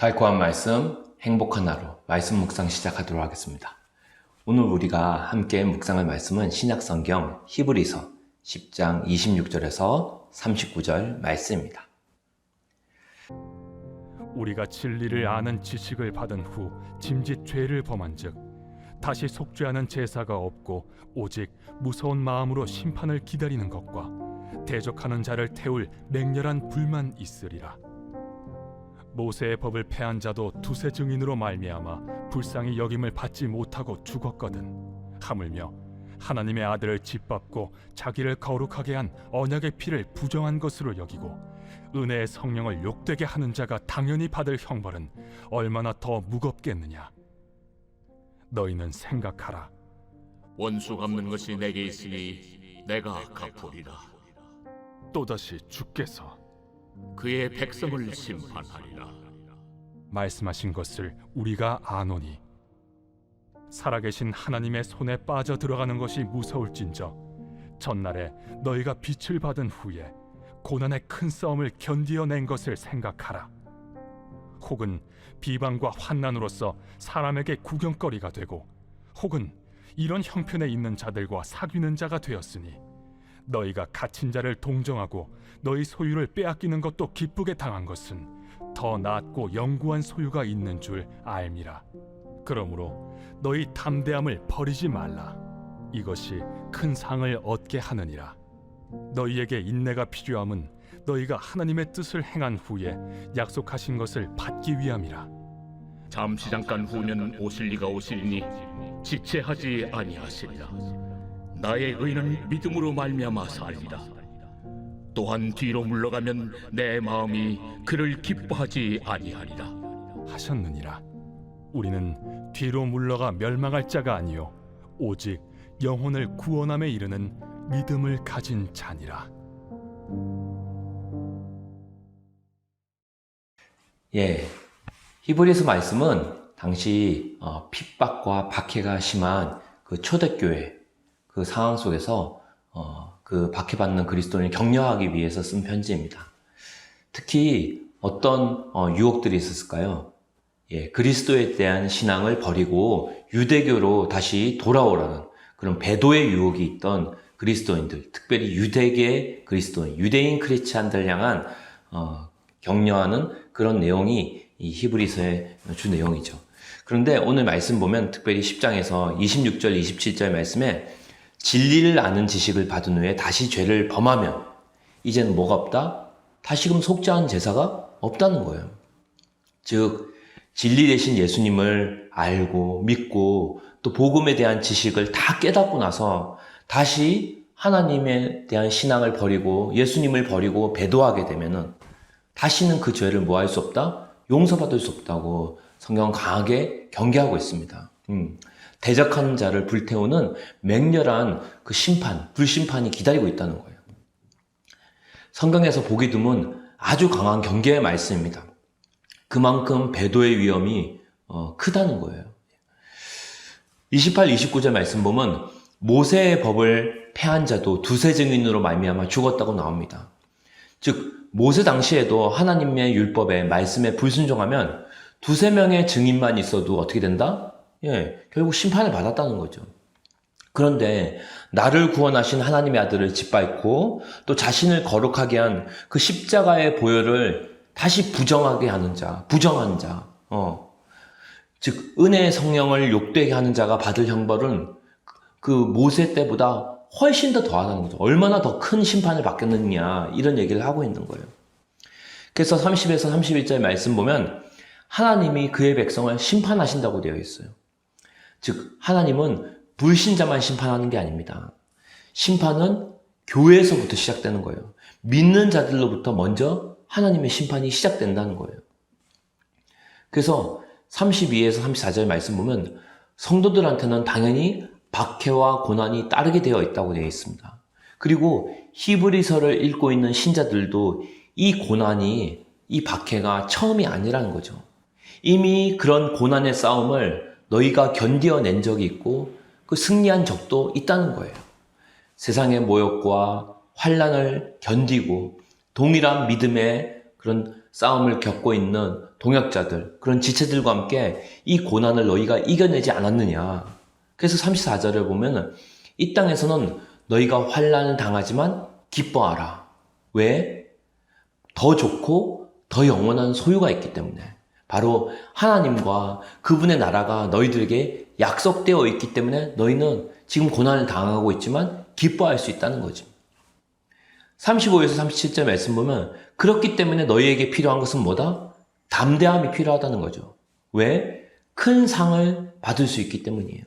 달콤한 말씀, 행복한 하루, 말씀 묵상 시작하도록 하겠습니다. 오늘 우리가 함께 묵상할 말씀은 신약성경 히브리서 10장 26절에서 39절 말씀입니다. 우리가 진리를 아는 지식을 받은 후 짐짓 죄를 범한즉 다시 속죄하는 제사가 없고 오직 무서운 마음으로 심판을 기다리는 것과 대적하는 자를 태울 맹렬한 불만 있으리라. 모세의 법을 패한 자도 두세 증인으로 말미암아 불쌍히 여김을 받지 못하고 죽었거든. 하물며 하나님의 아들을 짓밟고 자기를 거룩하게 한 언약의 피를 부정한 것으로 여기고 은혜의 성령을 욕되게 하는 자가 당연히 받을 형벌은 얼마나 더 무겁겠느냐. 너희는 생각하라. 원수 갚는 것이 내게 있으니 내가 갚으리라. 또다시 주께서 그의 백성을 심판하리라. 말씀하신 것을 우리가 아노니 살아계신 하나님의 손에 빠져 들어가는 것이 무서울진저 전날에 너희가 빛을 받은 후에 고난의 큰 싸움을 견디어낸 것을 생각하라 혹은 비방과 환난으로서 사람에게 구경거리가 되고 혹은 이런 형편에 있는 자들과 사귀는 자가 되었으니 너희가 갇힌 자를 동정하고 너희 소유를 빼앗기는 것도 기쁘게 당한 것은 더 낫고 영구한 소유가 있는 줄 알미라. 그러므로 너희 담대함을 버리지 말라. 이것이 큰 상을 얻게 하느니라. 너희에게 인내가 필요함은 너희가 하나님의 뜻을 행한 후에 약속하신 것을 받기 위함이라. 잠시 잠깐 후면 오실 리가 오시리니 지체하지 아니하시리라. 나의 의는 믿음으로 말미암아 살리라. 또한 뒤로 물러가면 내 마음이 그를 기뻐하지 아니하리라. 하셨느니라. 우리는 뒤로 물러가 멸망할 자가 아니요 오직 영혼을 구원함에 이르는 믿음을 가진 자니라. 예, 히브리서 말씀은 당시 어, 핍박과 박해가 심한 그 초대교회 그 상황 속에서 어, 그 박해받는 그리스도인을 격려하기 위해서 쓴 편지입니다. 특히 어떤 어, 유혹들이 있었을까요? 예, 그리스도에 대한 신앙을 버리고 유대교로 다시 돌아오라는 그런 배도의 유혹이 있던 그리스도인들, 특별히 유대계 그리스도인, 유대인 크리스찬들 향한 어, 격려하는 그런 내용이 이 히브리서의 주 내용이죠. 그런데 오늘 말씀 보면 특별히 10장에서 26절, 27절 말씀에 진리를 아는 지식을 받은 후에 다시 죄를 범하면 이제는 뭐가 없다? 다시금 속죄하는 제사가 없다는 거예요. 즉 진리 대신 예수님을 알고 믿고 또 복음에 대한 지식을 다 깨닫고 나서 다시 하나님에 대한 신앙을 버리고 예수님을 버리고 배도하게 되면은 다시는 그 죄를 뭐 할 수 없다? 용서받을 수 없다고 성경 강하게 경계하고 있습니다. 음, 대적하는 자를 불태우는 맹렬한 그 심판, 불심판이 기다리고 있다는 거예요. 성경에서 보기 드문 아주 강한 경계의 말씀입니다. 그만큼 배도의 위험이 어, 크다는 거예요. 28, 29절 말씀 보면 모세의 법을 패한 자도 두세 증인으로 말미암아 죽었다고 나옵니다. 즉 모세 당시에도 하나님의 율법에 말씀에 불순종하면 두세 명의 증인만 있어도 어떻게 된다? 예, 결국 심판을 받았다는 거죠. 그런데 나를 구원하신 하나님의 아들을 짓밟고 또 자신을 거룩하게 한 그 십자가의 보혈을 다시 부정하게 하는 자, 부정한 자, 어. 즉, 은혜의 성령을 욕되게 하는 자가 받을 형벌은 그 모세 때보다 훨씬 더 더하다는 거죠. 얼마나 더 큰 심판을 받겠느냐, 이런 얘기를 하고 있는 거예요. 그래서 30에서 31절 말씀 보면 하나님이 그의 백성을 심판하신다고 되어 있어요. 즉, 하나님은 불신자만 심판하는 게 아닙니다. 심판은 교회에서부터 시작되는 거예요. 믿는 자들로부터 먼저 하나님의 심판이 시작된다는 거예요. 그래서 32에서 34절 말씀 보면 성도들한테는 당연히 박해와 고난이 따르게 되어 있다고 되어 있습니다. 그리고 히브리서를 읽고 있는 신자들도 이 고난이 이 박해가 처음이 아니라는 거죠. 이미 그런 고난의 싸움을 너희가 견디어낸 적이 있고 그 승리한 적도 있다는 거예요. 세상의 모욕과 환란을 견디고 동일한 믿음의 그런 싸움을 겪고 있는 동역자들, 그런 지체들과 함께 이 고난을 너희가 이겨내지 않았느냐. 그래서 34절을 보면 이 땅에서는 너희가 환란을 당하지만 기뻐하라. 왜? 더 좋고 더 영원한 소유가 있기 때문에. 바로 하나님과 그분의 나라가 너희들에게 약속되어 있기 때문에 너희는 지금 고난을 당하고 있지만 기뻐할 수 있다는 거지. 35에서 37절 말씀 보면 그렇기 때문에 너희에게 필요한 것은 뭐다? 담대함이 필요하다는 거죠. 왜? 큰 상을 받을 수 있기 때문이에요.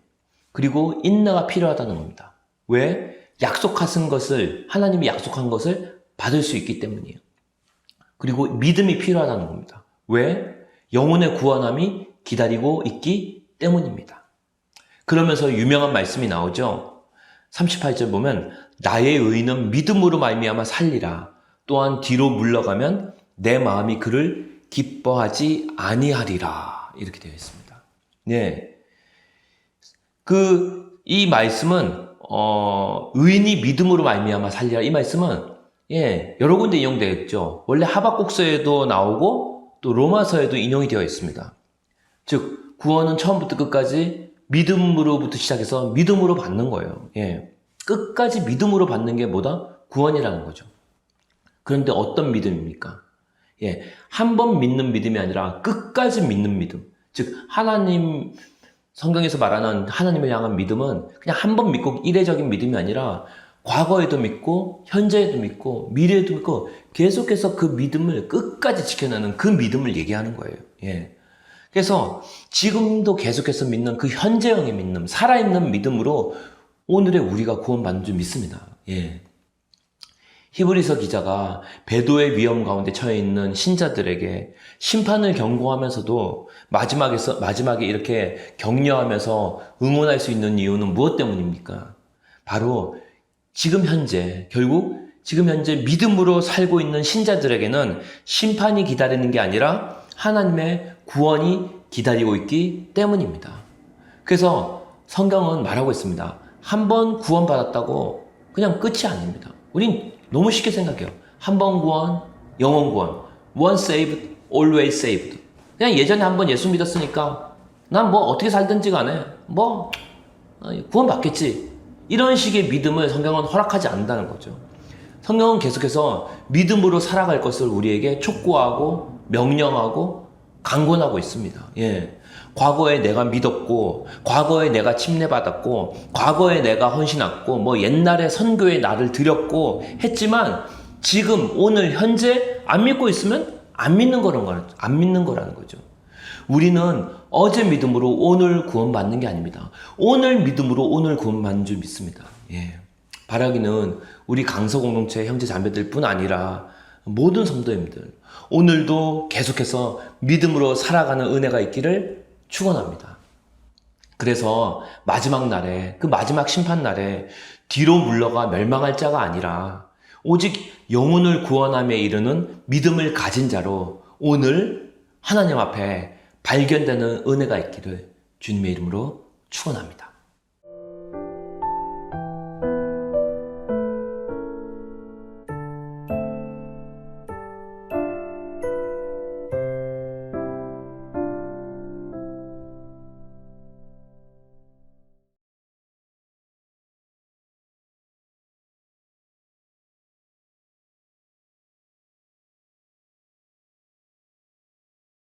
그리고 인내가 필요하다는 겁니다. 왜? 약속하신 것을 하나님이 약속한 것을 받을 수 있기 때문이에요. 그리고 믿음이 필요하다는 겁니다. 왜? 영혼의 구원함이 기다리고 있기 때문입니다. 그러면서 유명한 말씀이 나오죠. 38절 보면 나의 의는 믿음으로 말미암아 살리라. 또한 뒤로 물러가면 내 마음이 그를 기뻐하지 아니하리라. 이렇게 되어 있습니다. 네. 그 이 말씀은 어 의인이 믿음으로 말미암아 살리라. 이 말씀은 예, 여러 군데 인용되어 있죠. 원래 하박국서에도 나오고 또 로마서에도 인용이 되어 있습니다. 즉 구원은 처음부터 끝까지 믿음으로부터 시작해서 믿음으로 받는 거예요. 예. 끝까지 믿음으로 받는 게 뭐다? 구원이라는 거죠. 그런데 어떤 믿음입니까? 예. 한 번 믿는 믿음이 아니라 끝까지 믿는 믿음. 즉, 하나님, 성경에서 말하는 하나님을 향한 믿음은 그냥 한 번 믿고 이례적인 믿음이 아니라 과거에도 믿고, 현재에도 믿고, 미래에도 믿고, 계속해서 그 믿음을 끝까지 지켜내는 그 믿음을 얘기하는 거예요. 예. 그래서 지금도 계속해서 믿는 그 현재형의 믿음, 살아있는 믿음으로 오늘의 우리가 구원받는 줄 믿습니다. 예. 히브리서 기자가 배도의 위험 가운데 처해 있는 신자들에게 심판을 경고하면서도 마지막에서 마지막에 이렇게 격려하면서 응원할 수 있는 이유는 무엇 때문입니까? 바로 지금 현재 결국 지금 현재 믿음으로 살고 있는 신자들에게는 심판이 기다리는 게 아니라 하나님의 구원이 기다리고 있기 때문입니다. 그래서 성경은 말하고 있습니다. 한 번 구원받았다고 그냥 끝이 아닙니다. 우린 너무 쉽게 생각해요. 한 번 구원, 영원 구원. One saved, always saved. 그냥 예전에 한 번 예수 믿었으니까 난 뭐 어떻게 살든지 간에 뭐 구원 받겠지. 이런 식의 믿음을 성경은 허락하지 않는다는 거죠. 성경은 계속해서 믿음으로 살아갈 것을 우리에게 촉구하고 명령하고 강권하고 있습니다. 예. 과거에 내가 믿었고, 과거에 내가 침례받았고, 과거에 내가 헌신했고, 뭐 옛날에 선교에 나를 드렸고 했지만 지금 오늘 현재 안 믿고 있으면 안 믿는 거라는 거, 안 믿는 거라는 거죠. 우리는 어제 믿음으로 오늘 구원받는 게 아닙니다. 오늘 믿음으로 오늘 구원받는 줄 믿습니다. 예. 바라기는 우리 강서 공동체 형제 자매들 뿐 아니라 모든 성도님들 오늘도 계속해서 믿음으로 살아가는 은혜가 있기를 축원합니다. 그래서 마지막 날에 그 마지막 심판 날에 뒤로 물러가 멸망할 자가 아니라 오직 영혼을 구원함에 이르는 믿음을 가진 자로 오늘 하나님 앞에 발견되는 은혜가 있기를 주님의 이름으로 축원합니다.